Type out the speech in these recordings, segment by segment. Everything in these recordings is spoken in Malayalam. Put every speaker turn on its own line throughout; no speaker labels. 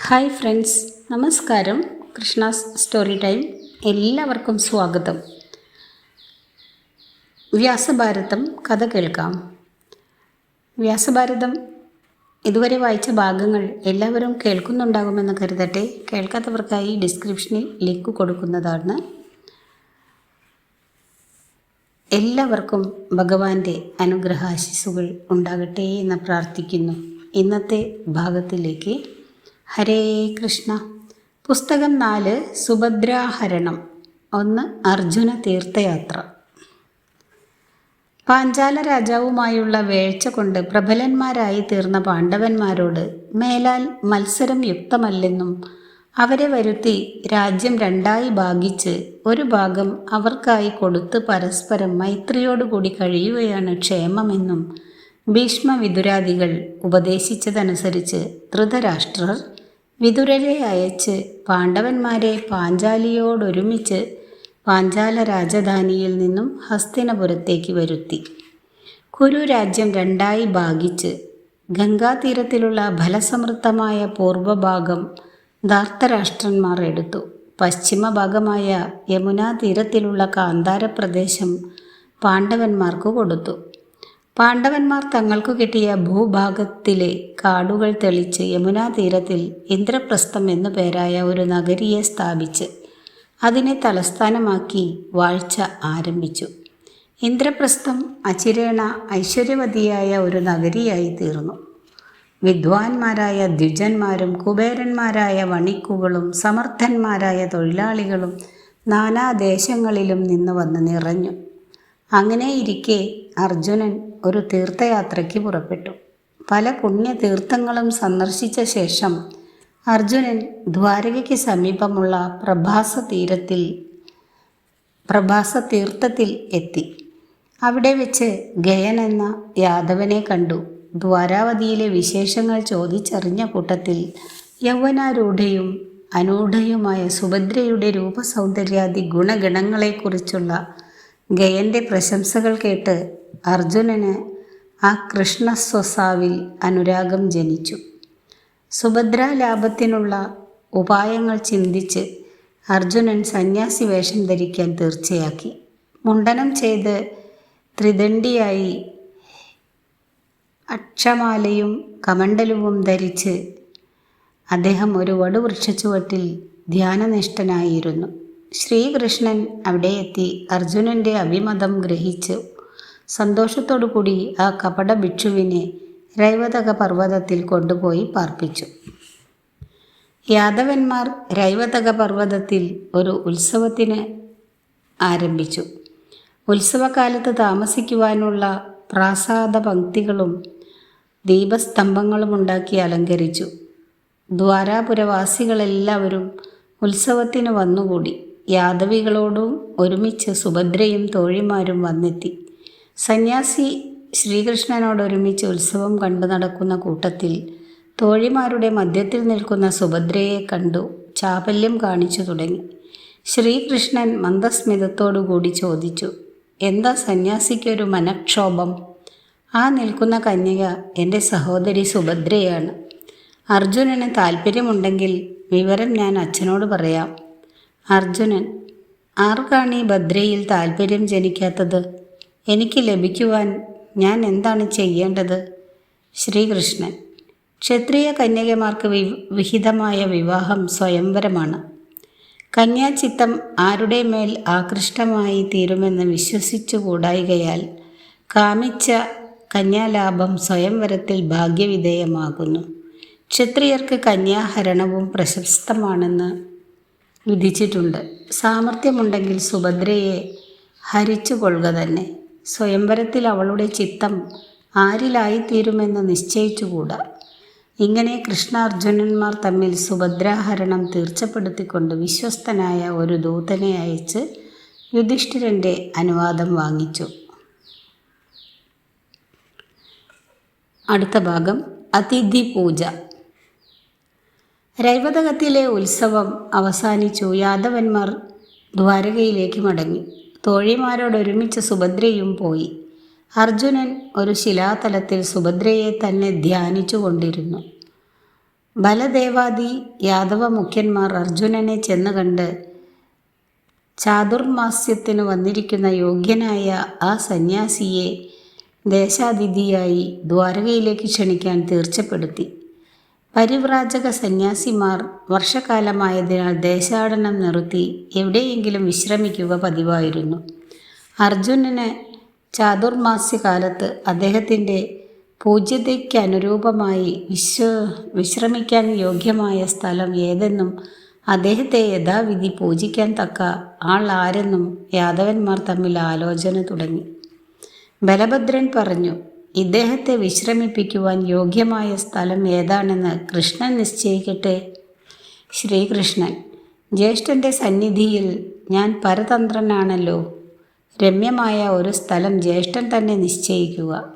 ഹായ് ഫ്രണ്ട്സ് നമസ്കാരം. Krishna story time. എല്ലാവർക്കും സ്വാഗതം. വ്യാസഭാരതം കഥ കേൾക്കാം. വ്യാസഭാരതം ഇതുവരെ വായിച്ച ഭാഗങ്ങൾ എല്ലാവരും കേൾക്കുന്നുണ്ടാകുമെന്ന് കരുതട്ടെ. കേൾക്കാത്തവർക്കായി ഡിസ്ക്രിപ്ഷനിൽ ലിങ്ക് കൊടുക്കുന്നതാണ്. എല്ലാവർക്കും ഭഗവാന്റെ അനുഗ്രഹാശിസുകൾ ഉണ്ടാകട്ടെ എന്ന് പ്രാർത്ഥിക്കുന്നു. ഇന്നത്തെ ഭാഗത്തിലേക്ക് ഹരേ കൃഷ്ണ. പുസ്തകം നാല് സുഭദ്രാഹരണം. ഒന്ന് അർജുന തീർത്ഥയാത്ര. പാഞ്ചാല രാജാവുമായുള്ള വേഴ്ച കൊണ്ട് പ്രബലന്മാരായി തീർന്ന പാണ്ഡവന്മാരോട് മേലാൽ മത്സരം യുക്തമല്ലെന്നും അവരെ വരുത്തി രാജ്യം രണ്ടായി ഭാഗിച്ച് ഒരു ഭാഗം അവർക്കായി കൊടുത്ത് പരസ്പരം മൈത്രിയോടുകൂടി കഴിയുകയാണ് ക്ഷേമമെന്നും ഭീഷ്മ വിതുരാദികൾ ഉപദേശിച്ചതനുസരിച്ച് ധൃതരാഷ്ട്രർ വിതുരരെ അയച്ച് പാണ്ഡവന്മാരെ പാഞ്ചാലിയോടൊരുമിച്ച് പാഞ്ചാല രാജധാനിയിൽ നിന്നും ഹസ്തിനപുരത്തേക്ക് വരുത്തി. കുരു രാജ്യം രണ്ടായി ഭാഗിച്ച് ഗംഗാതീരത്തിലുള്ള ഫലസമൃദ്ധമായ പൂർവഭാഗം ധാർത്തരാഷ്ട്രന്മാർ എടുത്തു. പശ്ചിമഭാഗമായ യമുനാ തീരത്തിലുള്ള കാന്താര പ്രദേശം പാണ്ഡവന്മാർക്ക് കൊടുത്തു. പാണ്ഡവന്മാർ തങ്ങൾക്കു കിട്ടിയ ഭൂഭാഗത്തിലെ കാടുകൾ തെളിച്ച് യമുനാ തീരത്തിൽ ഇന്ദ്രപ്രസ്ഥം എന്നു പേരായ ഒരു നഗരിയെ സ്ഥാപിച്ച് അതിനെ തലസ്ഥാനമാക്കി വാഴ്ച ആരംഭിച്ചു. ഇന്ദ്രപ്രസ്ഥം അചിരേണ ഐശ്വര്യവതിയായ ഒരു നഗരിയായി തീർന്നു. വിദ്വാൻമാരായ ദ്വിജന്മാരും കുബേരന്മാരായ വണിക്കുകളും സമർത്ഥന്മാരായ തൊഴിലാളികളും നാനാദേശങ്ങളിലും നിന്ന് വന്ന് നിറഞ്ഞു. അങ്ങനെയിരിക്കെ അർജുനൻ ഒരു തീർത്ഥയാത്രയ്ക്ക് പുറപ്പെട്ടു. പല പുണ്യ തീർത്ഥങ്ങളും സന്ദർശിച്ച ശേഷം അർജുനൻ ദ്വാരകയ്ക്ക് സമീപമുള്ള പ്രഭാസ തീരത്തിൽ പ്രഭാസ തീർത്ഥത്തിൽ എത്തി. അവിടെ വെച്ച് ഗയൻ എന്ന യാദവനെ കണ്ടു. ദ്വാരാവതിയിലെ വിശേഷങ്ങൾ ചോദിച്ചറിഞ്ഞ കൂട്ടത്തിൽ യൗവനാരൂഢയും അനൂഢയുമായ സുഭദ്രയുടെ രൂപസൗന്ദര്യാദി ഗുണഗണങ്ങളെക്കുറിച്ചുള്ള ഗയന്റെ പ്രശംസകൾ കേട്ട് അർജുനന് ആ കൃഷ്ണസ്വസാവിൽ അനുരാഗം ജനിച്ചു. സുഭദ്രാലാഭത്തിനുള്ള ഉപായങ്ങൾ ചിന്തിച്ച് അർജുനൻ സന്യാസി വേഷം ധരിക്കാൻ തീർച്ചയാക്കി. മുണ്ടനം ചെയ്ത് ത്രിദണ്ഡിയായി അക്ഷമാലയും കമണ്ഡലവും ധരിച്ച് അദ്ദേഹം ഒരു വടുവൃക്ഷച്ചുവട്ടിൽ ധ്യാനനിഷ്ഠനായിരുന്നു. ശ്രീകൃഷ്ണൻ അവിടെ എത്തി അർജുനന്റെ അഭിമതം ഗ്രഹിച്ചു. സന്തോഷത്തോടുകൂടി ആ കപട ഭിക്ഷുവിനെ രൈവതക പർവതത്തിൽ കൊണ്ടുപോയി പാർപ്പിച്ചു. യാദവന്മാർ രൈവതക പർവതത്തിൽ ഒരു ഉത്സവത്തിന് ആരംഭിച്ചു. ഉത്സവകാലത്ത് താമസിക്കുവാനുള്ള പ്രാസാദ പങ്ക്തികളും ദീപസ്തംഭങ്ങളും അലങ്കരിച്ചു. ദ്വാരാപുരവാസികളെല്ലാവരും ഉത്സവത്തിന് വന്നുകൂടി. യാദവികളോടും ഒരുമിച്ച് സുഭദ്രയും തോഴിമാരും വന്നെത്തി. സന്യാസി ശ്രീകൃഷ്ണനോടൊരുമിച്ച് ഉത്സവം കണ്ടു നടക്കുന്ന കൂട്ടത്തിൽ തോഴിമാരുടെ മധ്യത്തിൽ നിൽക്കുന്ന സുഭദ്രയെ കണ്ടു ചാപല്യം കാണിച്ചു തുടങ്ങി. ശ്രീകൃഷ്ണൻ മന്ദസ്മിതത്തോടുകൂടി ചോദിച്ചു എന്താ സന്യാസിക്കൊരു മനക്ഷോഭം? ആ നിൽക്കുന്ന കന്യക എന്റെ സഹോദരി സുഭദ്രയാണ്. അർജുനന് താല്പര്യമുണ്ടെങ്കിൽ വിവരം ഞാൻ അച്ഛനോട് പറയാം. അർജുനൻ ആർക്കാണ് ഈ ഭദ്രയിൽ താല്പര്യം ജനിക്കാത്തത്? എനിക്ക് ലഭിക്കുവാൻ ഞാൻ എന്താണ് ചെയ്യേണ്ടത്? ശ്രീകൃഷ്ണൻ. ക്ഷത്രിയ കന്യകമാർക്ക് വി വിഹിതമായ വിവാഹം സ്വയംവരമാണ്. കന്യാചിത്തം ആരുടെ മേൽ ആകൃഷ്ടമായി തീരുമെന്ന് വിശ്വസിച്ചുകൂടായികയാൽ കാമിച്ച കന്യാലാഭം സ്വയംവരത്തിൽ ഭാഗ്യവിധേയമാകുന്നു. ക്ഷത്രിയർക്ക് കന്യാഹരണവും പ്രശസ്തമാണെന്ന് വിധിച്ചിട്ടുണ്ട്. സാമർഥ്യമുണ്ടെങ്കിൽ സുഭദ്രയെ ഹരിച്ചു കൊള്ളുക തന്നെ. സ്വയംവരത്തിൽ അവളുടെ ചിത്തം ആരിലായിത്തീരുമെന്ന് നിശ്ചയിച്ചുകൂടാ. ഇങ്ങനെ കൃഷ്ണാർജുനന്മാർ തമ്മിൽ സുഭദ്രാഹരണം തീർച്ചപ്പെടുത്തിക്കൊണ്ട് വിശ്വസ്തനായ ഒരു ദൂതനെ അയച്ച് യുധിഷ്ഠിരന്റെ അനുവാദം വാങ്ങിച്ചു. അടുത്ത ഭാഗം അതിഥി പൂജ രൈവതകത്തിലെ ഉത്സവം അവസാനിച്ചു. യാദവന്മാർ ദ്വാരകയിലേക്ക് മടങ്ങി. തോഴിമാരോടൊരുമിച്ച് സുഭദ്രയും പോയി. അർജുനൻ ഒരു ശിലാതലത്തിൽ സുഭദ്രയെ തന്നെ ധ്യാനിച്ചു കൊണ്ടിരുന്നു ബലദേവാദി യാദവ മുഖ്യന്മാർ അർജുനനെ ചെന്ന് കണ്ട് ചാതുർമാസ്യത്തിന് വന്നിരിക്കുന്ന യോഗ്യനായ ആ സന്യാസിയെ ദേശാതിഥിയായി ദ്വാരകയിലേക്ക് ക്ഷണിക്കാൻ തീർച്ചപ്പെടുത്തി. പരിവ്രാജക സന്യാസിമാർ വർഷകാലമായതിനാൽ ദേശാടനം നിർത്തി എവിടെയെങ്കിലും വിശ്രമിക്കുക പതിവായിരുന്നു. അർജുനന് ചാതുർമാസ്യകാലത്ത് അദ്ദേഹത്തിന്റെ പൂജ്യതയ്ക്ക് അനുരൂപമായി വിശ്വ വിശ്രമിക്കാൻ യോഗ്യമായ സ്ഥലം ഏതെന്നും അദ്ദേഹത്തെ യഥാവിധി പൂജിക്കാൻ തക്ക ആൾ ആരെന്നും യാദവന്മാർ തമ്മിൽ ആലോചന തുടങ്ങി. ബലഭദ്രൻ പറഞ്ഞു ഇദ്ദേഹത്തെ വിശ്രമിപ്പിക്കുവാൻ യോഗ്യമായ സ്ഥലം ഏതാണെന്ന് കൃഷ്ണൻ നിശ്ചയിക്കട്ടെ? ശ്രീകൃഷ്ണൻ ജ്യേഷ്ഠന്റെ സന്നിധിയിൽ ഞാൻ പരതന്ത്രനാണല്ലോ. രമ്യമായ ഒരു സ്ഥലം ജ്യേഷ്ഠൻ തന്നെ നിശ്ചയിക്കുക.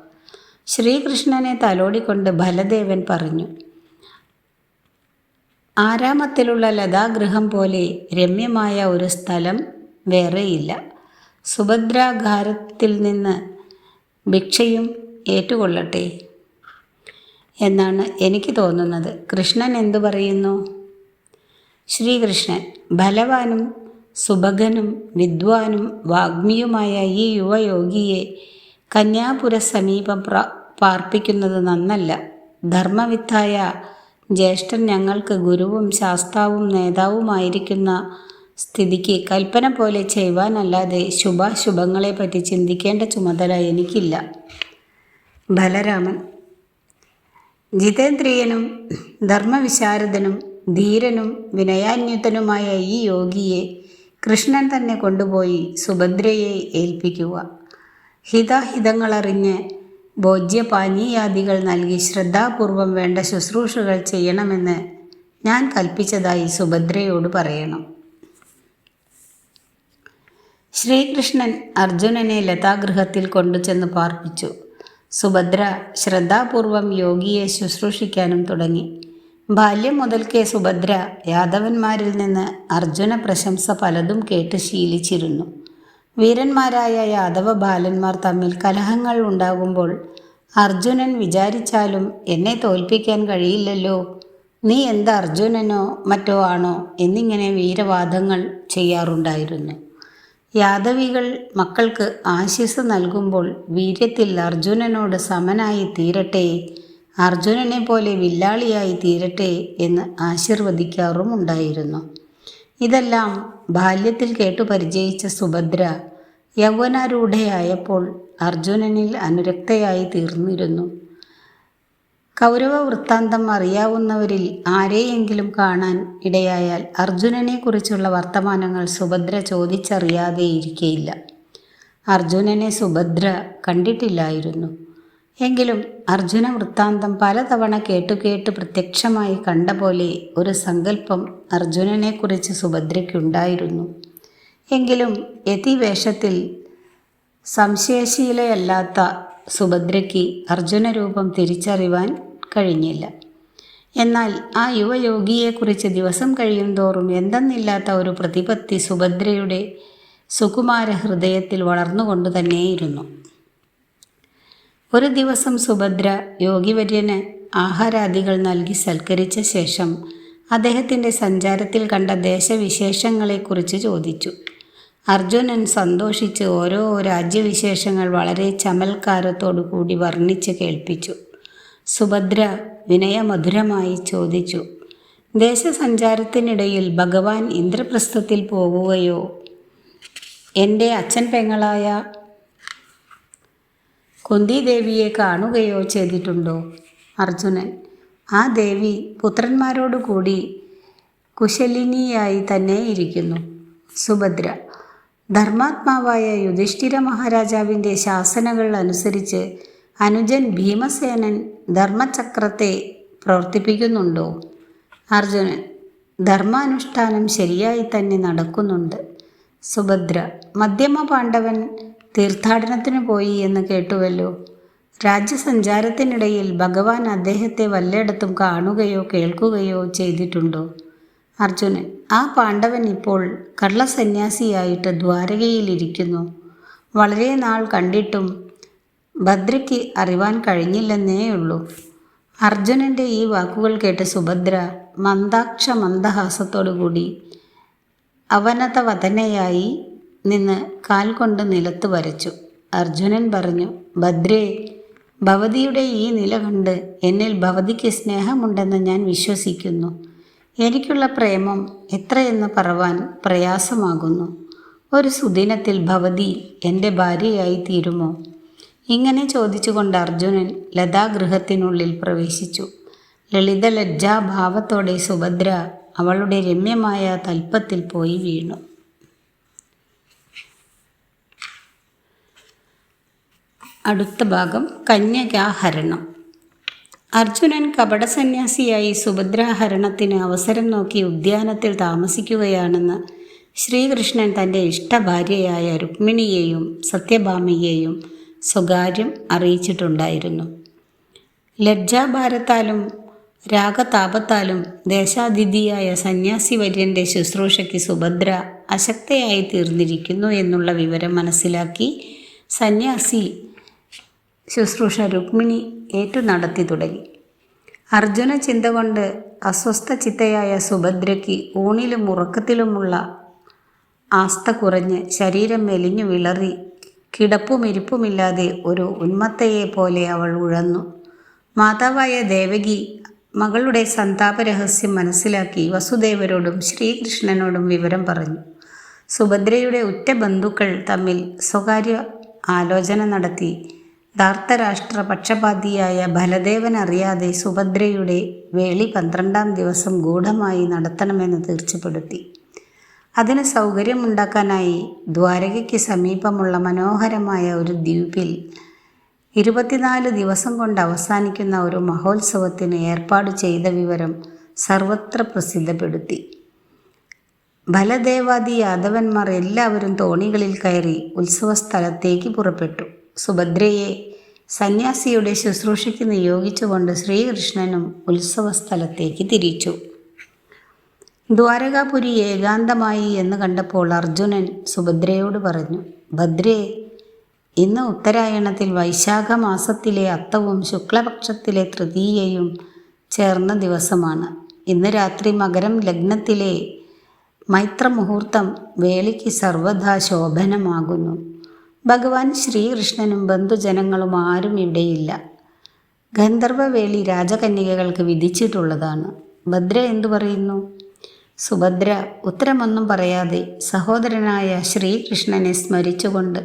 ശ്രീകൃഷ്ണനെ തലോടിക്കൊണ്ട് ബലദേവൻ പറഞ്ഞു ആരാമത്തിലുള്ള ലതാഗൃഹം പോലെ രമ്യമായ ഒരു സ്ഥലം വേറെയില്ല. സുഭദ്രാഗാരത്തിൽ നിന്ന് ഭിക്ഷയും ഏറ്റുകൊള്ളട്ടെ. എന്നാണ് എനിക്ക് തോന്നുന്നത്. കൃഷ്ണൻ എന്തു പറയുന്നു? ശ്രീകൃഷ്ണൻ ബലവാനും സുഭഗനും വിദ്വാനും വാഗ്മിയുമായ ഈ യുവയോഗിയെ കന്യാപുര സമീപം പാർപ്പിക്കുന്നത് നന്നല്ല. ധർമ്മവിത്തായ ജ്യേഷ്ഠൻ ഞങ്ങൾക്ക് ഗുരുവും ശാസ്താവും നേതാവുമായിരിക്കുന്ന സ്ഥിതിക്ക് കൽപ്പന പോലെ ചെയ്യുവാനല്ലാതെ ശുഭാശുഭങ്ങളെപ്പറ്റി ചിന്തിക്കേണ്ട ചുമതല എനിക്കില്ല. ബലരാമൻ. ജിതേന്ദ്രിയനും ധർമ്മവിശാരദനും ധീരനും വിനയാന്യുതനുമായ ഈ യോഗിയെ കൃഷ്ണൻ തന്നെ കൊണ്ടുപോയി സുഭദ്രയെ ഏൽപ്പിക്കുക. ഹിതാഹിതങ്ങളറിഞ്ഞ് ഭോജ്യപാനീയാദികൾ നൽകി ശ്രദ്ധാപൂർവം വേണ്ട ശുശ്രൂഷകൾ ചെയ്യണമെന്ന് ഞാൻ കൽപ്പിച്ചതായി സുഭദ്രയോട് പറയണം. ശ്രീകൃഷ്ണൻ അർജുനനെ ലതാഗൃഹത്തിൽ കൊണ്ടുചെന്ന് പാർപ്പിച്ചു. സുഭദ്ര ശ്രദ്ധാപൂർവം യോഗിയെ ശുശ്രൂഷിക്കാനും തുടങ്ങി. ബാല്യം മുതൽക്കേ സുഭദ്ര യാദവന്മാരിൽ നിന്ന് അർജുന പ്രശംസ പലതും കേട്ട് ശീലിച്ചിരുന്നു. വീരന്മാരായ യാദവ ബാലന്മാർ തമ്മിൽ കലഹങ്ങൾ ഉണ്ടാകുമ്പോൾ അർജുനൻ വിചാരിച്ചാലും എന്നെ തോൽപ്പിക്കാൻ കഴിയില്ലല്ലോ. നീ എന്ത് അർജുനനോ മറ്റോ ആണോ? എന്നിങ്ങനെ വീരവാദങ്ങൾ ചെയ്യാറുണ്ടായിരുന്നു. യാദവികൾ മക്കൾക്ക് ആശിസ് നൽകുമ്പോൾ വീര്യത്തിൽ അർജുനനോട് സമനായി തീരട്ടെ അർജുനനെ പോലെ വില്ലാളിയായി തീരട്ടെ എന്ന് ആശീർവദിക്കാറുമുണ്ടായിരുന്നു. ഇതെല്ലാം ബാല്യത്തിൽ കേട്ടു പരിചയിച്ച സുഭദ്ര യൗവനാരൂഢയായപ്പോൾ അർജുനനിൽ അനുരക്തയായി തീർന്നിരുന്നു. കൗരവ വൃത്താന്തം അറിയാവുന്നവരിൽ ആരെയെങ്കിലും കാണാൻ ഇടയായാൽ അർജുനനെ കുറിച്ചുള്ള വർത്തമാനങ്ങൾ സുഭദ്ര ചോദിച്ചറിയാതെ ഇരിക്കയില്ല. അർജുനനെ സുഭദ്ര കണ്ടിട്ടില്ലായിരുന്നു. എങ്കിലും അർജുന വൃത്താന്തം പലതവണ കേട്ടുകേട്ട് പ്രത്യക്ഷമായി കണ്ട പോലെ ഒരു സങ്കല്പം അർജുനനെക്കുറിച്ച് സുഭദ്രയ്ക്കുണ്ടായിരുന്നു. എങ്കിലും യതിവേഷത്തിൽ സംശയശീലയല്ലാത്ത സുഭദ്രയ്ക്ക് അർജുനരൂപം തിരിച്ചറിവാൻ കഴിഞ്ഞില്ല. എന്നാൽ ആ യുവയോഗിയെക്കുറിച്ച് ദിവസം കഴിയും തോറും എന്തെന്നില്ലാത്ത ഒരു പ്രതിപത്തി സുഭദ്രയുടെ സുകുമാര ഹൃദയത്തിൽ വളർന്നുകൊണ്ട് തന്നെയിരുന്നു. ഒരു ദിവസം സുഭദ്ര യോഗിവര്യന് ആഹാരാദികൾ നൽകി സൽക്കരിച്ച ശേഷം അദ്ദേഹത്തിന്റെ സഞ്ചാരത്തിൽ കണ്ട ദേശവിശേഷങ്ങളെക്കുറിച്ച് ചോദിച്ചു. അർജുനൻ സന്തോഷിച്ച് ഓരോ രാജ്യവിശേഷങ്ങൾ വളരെ ചമൽക്കാരത്തോടു കൂടി വർണിച്ച് കേൾപ്പിച്ചു. സുഭദ്ര വിനയമധുരമായി ചോദിച്ചു ദേശസഞ്ചാരത്തിനിടയിൽ ഭഗവാൻ ഇന്ദ്രപ്രസ്ഥത്തിൽ പോവുകയോ? എന്റെ അച്ഛൻ പെങ്ങളായ കുന്തിദേവിയെ കാണുകയോ ചെയ്തിട്ടുണ്ടോ? അർജുനൻ ആ ദേവി പുത്രന്മാരോടുകൂടി കുശലിനിയായി തന്നെ ഇരിക്കുന്നു സുഭദ്ര ധർമാത്മാവായ യുധിഷ്ഠിര മഹാരാജാവിന്റെ ശാസനകൾ അനുസരിച്ച് അനുജൻ ഭീമസേനൻ ധർമ്മചക്രത്തെ പ്രവർത്തിപ്പിക്കുന്നുണ്ടോ? അർജുനൻ ധർമാനുഷ്ഠാനം ശരിയായി തന്നെ നടക്കുന്നുണ്ട്. സുഭദ്ര മധ്യമ പാണ്ഡവൻ തീർത്ഥാടനത്തിന് പോയി എന്ന് കേട്ടുവല്ലോ? രാജ്യസഞ്ചാരത്തിനിടയിൽ ഭഗവാൻ അദ്ദേഹത്തെ വല്ലയിടത്തും കാണുകയോ കേൾക്കുകയോ ചെയ്തിട്ടുണ്ടോ? അർജുനൻ ആ പാണ്ഡവൻ ഇപ്പോൾ കള്ളസന്യാസിയായിട്ട് ദ്വാരകയിലിരിക്കുന്നു. വളരെ നാൾ കണ്ടിട്ടും ഭദ്രയ്ക്ക് അറിവാൻ കഴിഞ്ഞില്ലെന്നേയുള്ളൂ അർജുനന്റെ ഈ വാക്കുകൾ കേട്ട് സുഭദ്ര മന്ദാക്ഷ മന്ദഹാസത്തോടുകൂടി അവനതവതനയായി നിന്ന് കാൽ കൊണ്ട് നിലത്ത് വരച്ചു. അർജുനൻ പറഞ്ഞു ഭദ്രേ ഭവതിയുടെ ഈ നില കണ്ട് എന്നിൽ ഭവതിക്ക് സ്നേഹമുണ്ടെന്ന് ഞാൻ വിശ്വസിക്കുന്നു. എനിക്കുള്ള പ്രേമം എത്രയെന്ന് പറവാൻ പ്രയാസമാകുന്നു. ഒരു സുദിനത്തിൽ ഭവതി എന്റെ ഭാര്യയായി തീരുമോ? ഇങ്ങനെ ചോദിച്ചുകൊണ്ട് അർജുനൻ ലതാഗൃഹത്തിനുള്ളിൽ പ്രവേശിച്ചു. ലളിത ലജ്ജാഭാവത്തോടെ സുഭദ്ര അവളുടെ രമ്യമായ തൽപ്പത്തിൽ പോയി വീണു. അടുത്ത ഭാഗം കന്യകാഹരണം. അർജുനൻ കപടസന്യാസിയായി സുഭദ്രാഹരണത്തിന് അവസരം നോക്കി ഉദ്യാനത്തിൽ താമസിക്കുകയാണെന്ന് ശ്രീകൃഷ്ണൻ തന്റെ ഇഷ്ടഭാര്യയായ രുക്മിണിയെയും സത്യഭാമയെയും സ്വകാര്യം അറിയിച്ചിട്ടുണ്ടായിരുന്നു. ലജ്ജാഭാരത്താലും രാഗതാപത്താലും ദേശാതിഥിയായ സന്യാസി വര്യന്റെ ശുശ്രൂഷയ്ക്ക് സുഭദ്ര അശക്തയായി തീർന്നിരിക്കുന്നു എന്നുള്ള വിവരം മനസ്സിലാക്കി സന്യാസി ശുശ്രൂഷ രുക്മിണി ഏറ്റു നടത്തി തുടങ്ങി. അർജുന ചിന്ത കൊണ്ട് അസ്വസ്ഥ ചിത്തയായ സുഭദ്രയ്ക്ക് ഊണിലും ഉറക്കത്തിലുമുള്ള ആസ്ഥ കുറഞ്ഞ് ശരീരം മെലിഞ്ഞു വിളറി കിടപ്പും ഇരിപ്പുമില്ലാതെ ഒരു ഉന്മത്തയെ പോലെ അവൾ ഉഴന്നു. മാതാവായ ദേവകി മകളുടെ സന്താപരഹസ്യം മനസ്സിലാക്കി വസുദേവരോടും ശ്രീകൃഷ്ണനോടും വിവരം പറഞ്ഞു. സുഭദ്രയുടെ ഉറ്റ ബന്ധുക്കൾ തമ്മിൽ സ്വകാര്യ ആലോചന നടത്തി ധാർത്തരാഷ്ട്ര പക്ഷപാതിയായ ബലദേവൻ അറിയാതെ സുഭദ്രയുടെ വേളി പന്ത്രണ്ടാം ദിവസം ഗൂഢമായി നടത്തണമെന്ന് തീർച്ചപ്പെടുത്തി. അതിന് സൗകര്യമുണ്ടാക്കാനായി ദ്വാരകയ്ക്ക് സമീപമുള്ള മനോഹരമായ ഒരു ദ്വീപിൽ ഇരുപത്തിനാല് ദിവസം കൊണ്ട് അവസാനിക്കുന്ന ഒരു മഹോത്സവത്തിന് ഏർപ്പാട് ചെയ്ത വിവരം സർവത്ര പ്രസിദ്ധപ്പെടുത്തി. ബലദേവാദി യാദവന്മാർ എല്ലാവരും തോണികളിൽ കയറി ഉത്സവസ്ഥലത്തേക്ക് പുറപ്പെട്ടു. സുഭദ്രയെ സന്യാസിയുടെ ശുശ്രൂഷയ്ക്ക് നിയോഗിച്ചുകൊണ്ട് ശ്രീകൃഷ്ണനും ഉത്സവസ്ഥലത്തേക്ക് തിരിച്ചു. ദ്വാരകാപുരി ഏകാന്തമായി എന്ന് കണ്ടപ്പോൾ അർജുനൻ സുഭദ്രയോട് പറഞ്ഞു ഭദ്രേ ഇന്ന് ഉത്തരായണത്തിൽ വൈശാഖ മാസത്തിലെ അത്തവും ശുക്ലപക്ഷത്തിലെ തൃതീയയും ചേർന്ന ദിവസമാണ്. ഇന്ന് രാത്രി മകരം ലഗ്നത്തിലെ മൈത്രമുഹൂർത്തം വേളിക്ക് സർവഥാ ശോഭനമാകുന്നു ഭഗവാൻ ശ്രീകൃഷ്ണനും ബന്ധുജനങ്ങളും ആരും ഇവിടെയില്ല. ഗന്ധർവവേളി രാജകന്യകകൾക്ക് വിധിച്ചിട്ടുള്ളതാണ്. ഭദ്ര എന്തു പറയുന്നു? സുഭദ്ര ഉത്തരമൊന്നും പറയാതെ സഹോദരനായ ശ്രീകൃഷ്ണനെ സ്മരിച്ചുകൊണ്ട്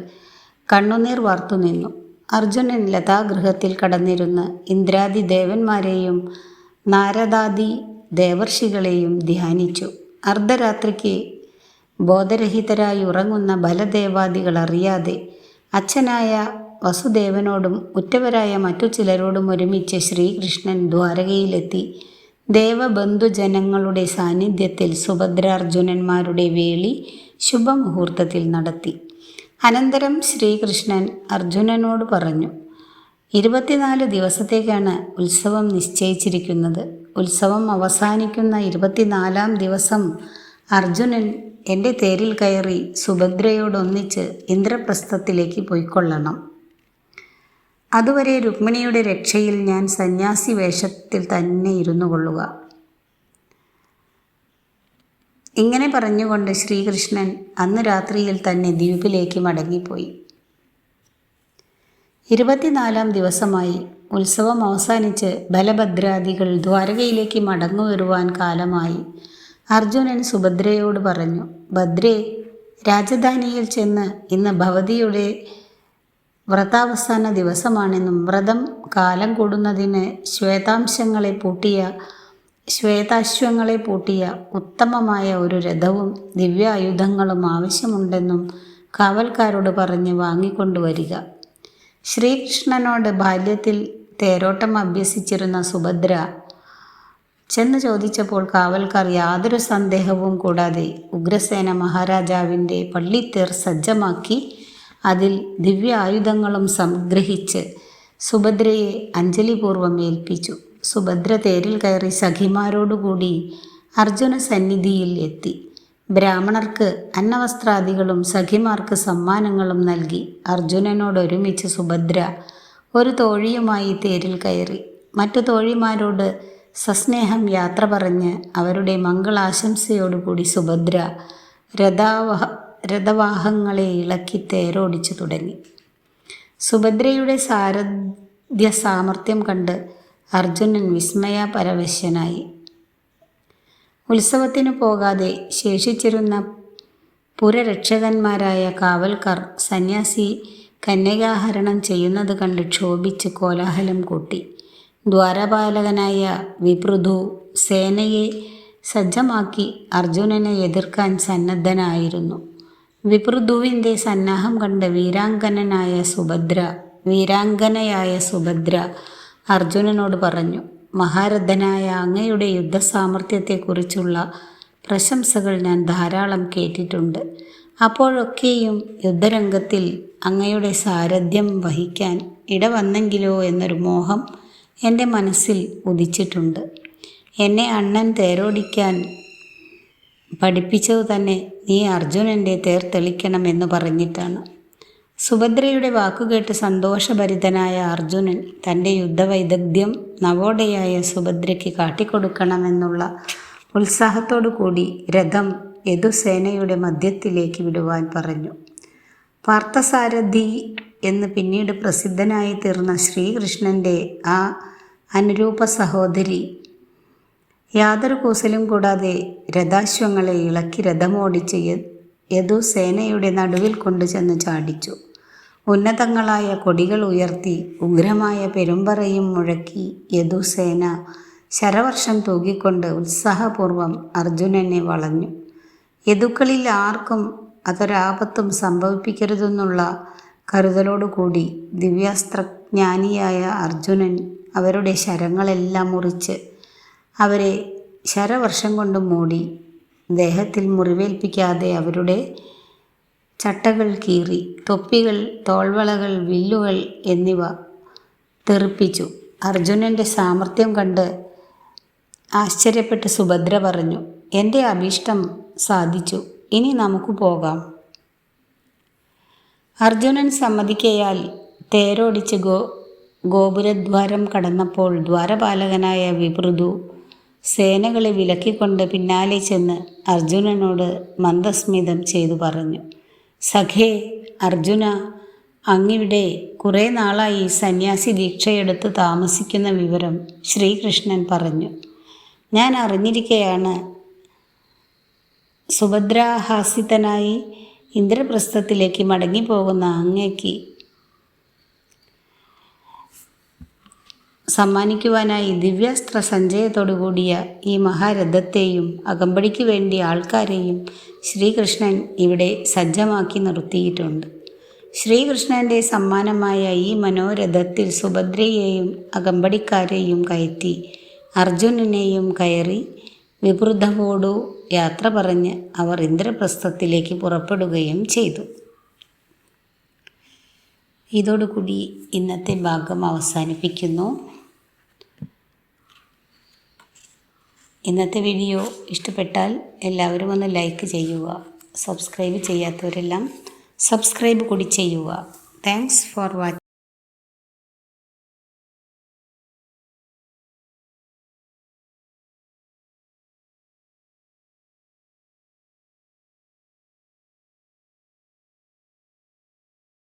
കണ്ണുനീർ വാർത്തു നിന്നു. അർജുനൻ ലതാഗൃഹത്തിൽ കടന്നിരുന്ന് ഇന്ദ്രാദി ദേവന്മാരെയും നാരദാദി ദേവർഷികളെയും ധ്യാനിച്ചു. അർദ്ധരാത്രിക്ക് ബോധരഹിതരായി ഉറങ്ങുന്ന ബലദേവാദികൾ അറിയാതെ അച്ഛനായ വസുദേവനോടും ഉറ്റവരായ മറ്റു ചിലരോടും ഒരുമിച്ച് ശ്രീകൃഷ്ണൻ ദ്വാരകയിലെത്തി ദേവബന്ധുജനങ്ങളുടെ സാന്നിധ്യത്തിൽ സുഭദ്രാർജുനന്മാരുടെ വേളി ശുഭമുഹൂർത്തത്തിൽ നടത്തി. അനന്തരം ശ്രീകൃഷ്ണൻ അർജുനനോട് പറഞ്ഞു ഇരുപത്തിനാല് ദിവസത്തേക്കാണ് ഉത്സവം നിശ്ചയിച്ചിരിക്കുന്നത്. ഉത്സവം അവസാനിക്കുന്ന ഇരുപത്തിനാലാം ദിവസം അർജുനൻ എന്റെ തേരിൽ കയറി സുഭദ്രയോടൊന്നിച്ച് ഇന്ദ്രപ്രസ്ഥത്തിലേക്ക് പോയിക്കൊള്ളണം. അതുവരെ രുക്മിണിയുടെ രക്ഷയിൽ ഞാൻ സന്യാസി വേഷത്തിൽ തന്നെ ഇരുന്നു കൊള്ളുക. ഇങ്ങനെ പറഞ്ഞുകൊണ്ട് ശ്രീകൃഷ്ണൻ അന്ന് രാത്രിയിൽ തന്നെ ദ്വീപിലേക്ക് മടങ്ങിപ്പോയി. ഇരുപത്തിനാലാം ദിവസമായി ഉത്സവം അവസാനിച്ച് ബലഭദ്രാദികൾ ദ്വാരകയിലേക്ക് മടങ്ങു വരുവാൻ കാലമായി അർജുനൻ സുഭദ്രയോട് പറഞ്ഞു ഭദ്രേ രാജധാനിയിൽ ചെന്ന് ഇന്ന് ഭവതിയുടെ വ്രതാവസാന ദിവസമാണെന്നും വ്രതം കാലം കൂടുന്നതിന് ശ്വേതാംശങ്ങളെ പൂട്ടിയ ശ്വേതാശ്വങ്ങളെ പൂട്ടിയ ഉത്തമമായ ഒരു രഥവും ദിവ്യായുധങ്ങളും ആവശ്യമുണ്ടെന്നും കാവൽക്കാരോട് പറഞ്ഞ് വാങ്ങിക്കൊണ്ടുവരിക. ശ്രീകൃഷ്ണനോട് ബാല്യത്തിൽ തേരോട്ടം അഭ്യസിച്ചിരുന്ന സുഭദ്ര ചെന്ന് ചോദിച്ചപ്പോൾ കാവൽക്കാർ യാതൊരു സന്ദേഹവും കൂടാതെ ഉഗ്രസേന മഹാരാജാവിന്റെ പള്ളിത്തേർ സജ്ജമാക്കി അതിൽ ദിവ്യ ആയുധങ്ങളും സംഗ്രഹിച്ച് സുഭദ്രയെ അഞ്ജലിപൂർവം ഏൽപ്പിച്ചു. സുഭദ്ര തേരിൽ കയറി സഖിമാരോടുകൂടി അർജുന സന്നിധിയിൽ എത്തി. ബ്രാഹ്മണർക്ക് അന്നവസ്ത്രാദികളും സഖിമാർക്ക് സമ്മാനങ്ങളും നൽകി അർജുനനോടൊരുമിച്ച് സുഭദ്ര ഒരു തോഴിയുമായി തേരിൽ കയറി. മറ്റു തോഴിമാരോട് സസ്നേഹം യാത്ര പറഞ്ഞ് അവരുടെ മംഗളാശംസയോടുകൂടി സുഭദ്ര രഥാവഹ രഥവാഹങ്ങളെ ഇളക്കി തേരോടിച്ചു തുടങ്ങി. സുഭദ്രയുടെ സാരഥ്യ സാമർഥ്യം കണ്ട് അർജുനൻ വിസ്മയ പരവശനായി ഉത്സവത്തിനു പോകാതെ ശേഷിച്ചിരുന്ന പുരരക്ഷകന്മാരായ കാവൽക്കാർ സന്യാസി കന്യകാഹരണം ചെയ്യുന്നത് കണ്ട് ക്ഷോഭിച്ച് കോലാഹലം കൂട്ടി. ദ്വാരപാലകനായ വിപ്രുധു സേനയെ സജ്ജമാക്കി അർജുനനെ എതിർക്കാൻ സന്നദ്ധനായിരുന്നു. വിപ്രുധുവിന്റെ സന്നാഹം കണ്ട് വീരാങ്കനായ സുഭദ്ര വീരാങ്കനയായ സുഭദ്ര അർജുനനോട് പറഞ്ഞു മഹാരഥനായ അങ്ങയുടെ യുദ്ധസാമർഥ്യത്തെക്കുറിച്ചുള്ള പ്രശംസകൾ ഞാൻ ധാരാളം കേട്ടിട്ടുണ്ട്. അപ്പോഴൊക്കെയും യുദ്ധരംഗത്തിൽ അങ്ങയുടെ സാരഥ്യം വഹിക്കാൻ ഇടവന്നെങ്കിലോ എന്നൊരു മോഹം എന്റെ മനസ്സിൽ ഉദിച്ചിട്ടുണ്ട്. എന്നെ അണ്ണൻ തേരോടിക്കാൻ പഠിപ്പിച്ചത് തന്നെ നീ അർജുനന്റെ തേർ തെളിക്കണമെന്ന് പറഞ്ഞിട്ടാണ്. സുഭദ്രയുടെ വാക്കുകേട്ട് സന്തോഷഭരിതനായ അർജുനൻ തന്റെ യുദ്ധവൈദഗ്ധ്യം നവോദയായ സുഭദ്രയ്ക്ക് കാട്ടിക്കൊടുക്കണമെന്നുള്ള ഉത്സാഹത്തോടു കൂടി രഥം യദുസേനയുടെ മധ്യത്തിലേക്ക് വിടുവാൻ പറഞ്ഞു. പാർത്ഥസാരഥി എന്ന് പിന്നീട് പ്രസിദ്ധനായി തീർന്ന ശ്രീകൃഷ്ണന്റെ ആ അനുരൂപ സഹോദരി. യാതൊരു കൂസലും കൂടാതെ രഥാശ്വങ്ങളെ ഇളക്കി രഥമോടിച്ച് യദു സേനയുടെ നടുവിൽ കൊണ്ടുചെന്ന് ചാടിച്ചു. ഉന്നതങ്ങളായ കൊടികൾ ഉയർത്തി ഉഗ്രമായ പെരുമ്പറയും മുഴക്കി യദുസേന ശരവർഷം തൂകിക്കൊണ്ട് ഉത്സാഹപൂർവം അർജുനനെ വളഞ്ഞു. യദുക്കളിൽ ആർക്കും അതൊരാപത്തും സംഭവിപ്പിക്കരുതെന്നുള്ള കരുതലോടുകൂടി ദിവ്യാസ്ത്രജ്ഞാനിയായ അർജുനൻ അവരുടെ ശരങ്ങളെല്ലാം മുറിച്ച് അവരെ ശരവർഷം കൊണ്ട് മൂടി ദേഹത്തിൽ മുറിവേൽപ്പിക്കാതെ അവരുടെ ചട്ടകൾ കീറി തൊപ്പികൾ തോൾവളകൾ വില്ലുകൾ എന്നിവ തെറിപ്പിച്ചു. അർജുനന്റെ സാമർഥ്യം കണ്ട് ആശ്ചര്യപ്പെട്ട് സുഭദ്ര പറഞ്ഞു എന്റെ അഭീഷ്ടം സാധിച്ചു. ഇനി നമുക്ക് പോകാം. അർജുനൻ സമ്മതിക്കയാൽ തേരോടിച്ച് ഗോ ഗോപുരദ്വാരം കടന്നപ്പോൾ ദ്വാരപാലകനായ വിപൃതു സേനകളെ വിലക്കിക്കൊണ്ട് പിന്നാലെ ചെന്ന് അർജുനനോട് മന്ദസ്മിതം ചെയ്തു പറഞ്ഞു സഖേ അർജുന അങ്ങിവിടെ കുറേ നാളായി സന്യാസി ദീക്ഷയെടുത്ത് താമസിക്കുന്ന വിവരം ശ്രീകൃഷ്ണൻ പറഞ്ഞു. ഞാൻ അറിഞ്ഞിരിക്കെയാണ് സുഭദ്രാഹാസിതനായി ഇന്ദ്രപ്രസ്ഥത്തിലേക്ക് മടങ്ങിപ്പോകുന്ന അങ്ങയ്ക്ക് സമ്മാനിക്കുവാനായി ദിവ്യാസ്ത്ര സഞ്ചയത്തോടുകൂടിയ ഈ മഹാരഥത്തെയും അകമ്പടിക്ക് വേണ്ടി ആൾക്കാരെയും ശ്രീകൃഷ്ണൻ ഇവിടെ സജ്ജമാക്കി നിർത്തിയിട്ടുണ്ട്. ശ്രീകൃഷ്ണന്റെ സമ്മാനമായ ഈ മനോരഥത്തിൽ സുഭദ്രയെയും അകമ്പടിക്കാരെയും കയറ്റി അർജുനനെയും കയറി വിപൃതവോടു യാത്ര പറഞ്ഞ് അവർ ഇന്ദ്രപ്രസ്ഥത്തിലേക്ക് പുറപ്പെടുകയും ചെയ്തു. ഇതോടുകൂടി ഇന്നത്തെ ഭാഗം അവസാനിപ്പിക്കുന്നു. ഇന്നത്തെ വീഡിയോ ഇഷ്ടപ്പെട്ടാൽ എല്ലാവരും ഒന്ന് ലൈക്ക് ചെയ്യുക സബ്സ്ക്രൈബ് ചെയ്യാത്തവരെല്ലാം സബ്സ്ക്രൈബ് കൂടി ചെയ്യുക. Thanks for watching